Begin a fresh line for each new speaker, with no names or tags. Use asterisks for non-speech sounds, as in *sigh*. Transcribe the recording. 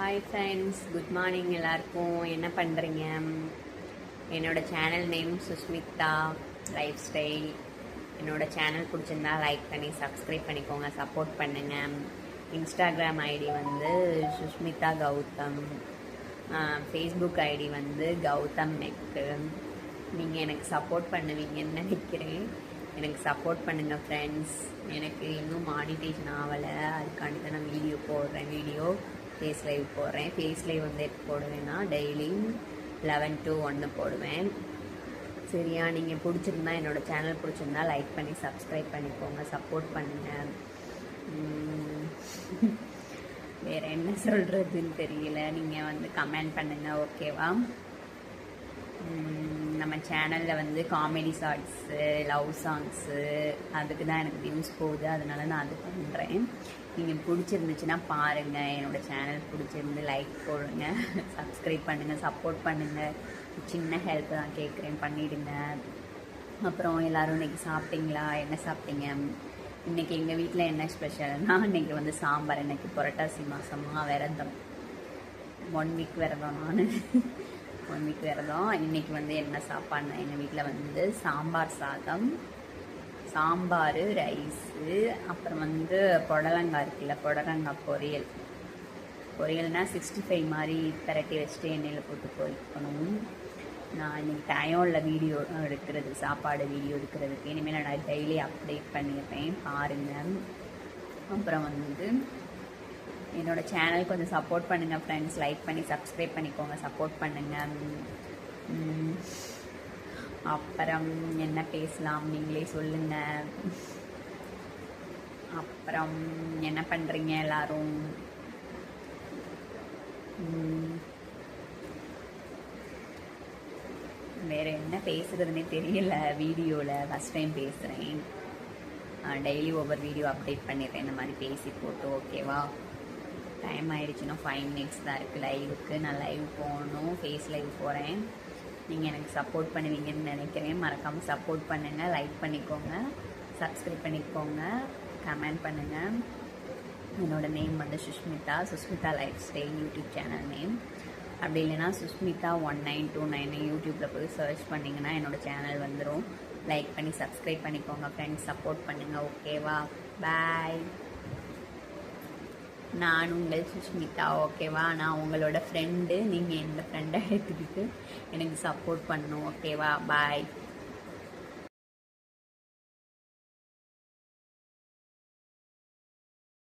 Hi friends good morning எல்லாருக்கும். என்ன பண்ணுறீங்க என்னோட channel name Sushmita lifestyle என்னோடய சேனல் பிடிச்சிருந்தா லைக் பண்ணி சப்ஸ்கிரைப் பண்ணிக்கோங்க சப்போர்ட் பண்ணுங்கள் இன்ஸ்டாகிராம் ஐடி வந்து சுஷ்மிதா கௌதம். ஃபேஸ்புக் ஐடி வந்து கௌதம் நெக்கு நீங்கள் எனக்கு சப்போர்ட் பண்ணுவீங்கன்னு நினைக்கிறேன். எனக்கு சப்போர்ட் பண்ணுங்கள் ஃப்ரெண்ட்ஸ் எனக்கு இன்னும் மானிட்டேஷன் ஆகலை. அதுக்காண்டி தான் நான் வீடியோ போடுறேன் வீடியோ ஃபேஸ் லைவ் போடுறேன். ஃபேஸ் லைவ் வந்து எப்போ போடுவேன்னா டெய்லியும் லெவன் டு ஒன்று போடுவேன். சரியா? நீங்கள் பிடிச்சிருந்தா என்னோடய சேனல் பிடிச்சிருந்தா லைக் பண்ணி சப்ஸ்கிரைப் பண்ணிக்கோங்க. சப்போர்ட் பண்ணுங்கள் வேறு என்ன சொல்கிறதுன்னு தெரியல. நீங்கள் வந்து கமெண்ட் பண்ணுங்கள் ஓகேவா நம்ம சேனலில் வந்து காமெடி ஷார்ட்ஸு லவ் சாங்ஸு அதுக்கு தான் எனக்கு வியூஸ் போகுது. அதனால நான் அது பண்ணுறேன் நீங்கள் பிடிச்சிருந்துச்சுன்னா பாருங்கள் என்னோடய சேனல் பிடிச்சிருந்து லைக் போடுங்க. *laughs* சப்ஸ்கிரைப் பண்ணுங்கள் சப்போர்ட் பண்ணுங்கள் சின்ன ஹெல்ப் தான் கேட்குறேன். பண்ணிவிடுங்க அப்புறம் எல்லோரும் இன்னைக்கு சாப்பிட்டீங்களா? என்ன சாப்பிட்டீங்க? இன்னைக்கு எங்கள் வீட்டில் என்ன ஸ்பெஷல்னால் இன்றைக்கி வந்து சாம்பார். இன்றைக்கி புரட்டாசி மாதமாக விரதம். ஒன் வீக் விரதம் நான். *laughs* ஒன் வீக் விரதம் இன்னைக்கு வந்து என்ன சாப்பாடுனா எங்கள் வீட்டில் வந்து சாம்பார் சாதம் சாம்பார் ரைஸு அப்புறம் வந்து புடலங்காய் இருக்குல்ல புடலங்காய் பொரியல். பொரியல்னால் சிக்ஸ்டி ஃபைவ் மாதிரி பிரட்டி வச்சுட்டு எண்ணெயில் போட்டு பொரிக்கணும். நான் இன்னைக்கு டயம் இல்லை வீடியோ எடுக்கிறது சாப்பாடு வீடியோ எடுக்கிறதுக்கு. இனிமேல் நான் டெய்லி அப்டேட் பண்ணியிருப்பேன் பாருங்கள் அப்புறம் வந்து என்னோடய சேனல் கொஞ்சம் சப்போர்ட் பண்ணுங்கள் ஃப்ரெண்ட்ஸ் லைக் பண்ணி சப்ஸ்கிரைப் பண்ணிக்கோங்க சப்போர்ட் பண்ணுங்கள் அப்புறம் என்ன பேசலாம்? நீங்களே சொல்லுங்கள் அப்புறம் என்ன பண்ணுறீங்க எல்லாரும்? வேறு வேற என்ன பேசுகிறதுனே தெரியல வீடியோவில் ஃபஸ்ட் டைம் பேசுகிறேன் டெய்லி ஒவ்வொரு வீடியோ அப்டேட் பண்ணிடுறேன். இந்த மாதிரி பேசி போட்டு ஓகேவா டைம் ஆயிடுச்சுன்னா ஃபைவ் மினிட்ஸ் தான் இருக்குது லைவுக்கு நான் லைவ் போகணும். ஃபேஸ் லைவ் போகிறேன் நீங்கள் எனக்கு சப்போர்ட் பண்ணுவீங்கன்னு நினைக்கிறேன். மறக்காமல் சப்போர்ட் பண்ணுங்கள் லைக் பண்ணிக்கோங்க. சப்ஸ்கிரைப் பண்ணிக்கோங்க. கமெண்ட் பண்ணுங்கள் என்னோடய நேம் வந்து Sushmita. Sushmita lifestyle YouTube channel name அப்படி இல்லைன்னா Sushmita one nine two nine யூடியூப்பில் போய் சர்ச் பண்ணிங்கன்னா என்னோட சேனல் வந்துடும் லைக் பண்ணி சப்ஸ்கிரைப் பண்ணிக்கோங்க. ஃப்ரெண்ட்ஸ் சப்போர்ட் பண்ணுங்கள் ஓகேவா பாய் நான் உங்கள் சுஷ்மிதா ஓகேவா? நான் உங்களோட ஃப்ரெண்டு நீங்கள் எந்த ஃப்ரெண்டை எடுத்துக்கிட்டு எனக்கு சப்போர்ட் பண்ணணும் ஓகேவா? பாய்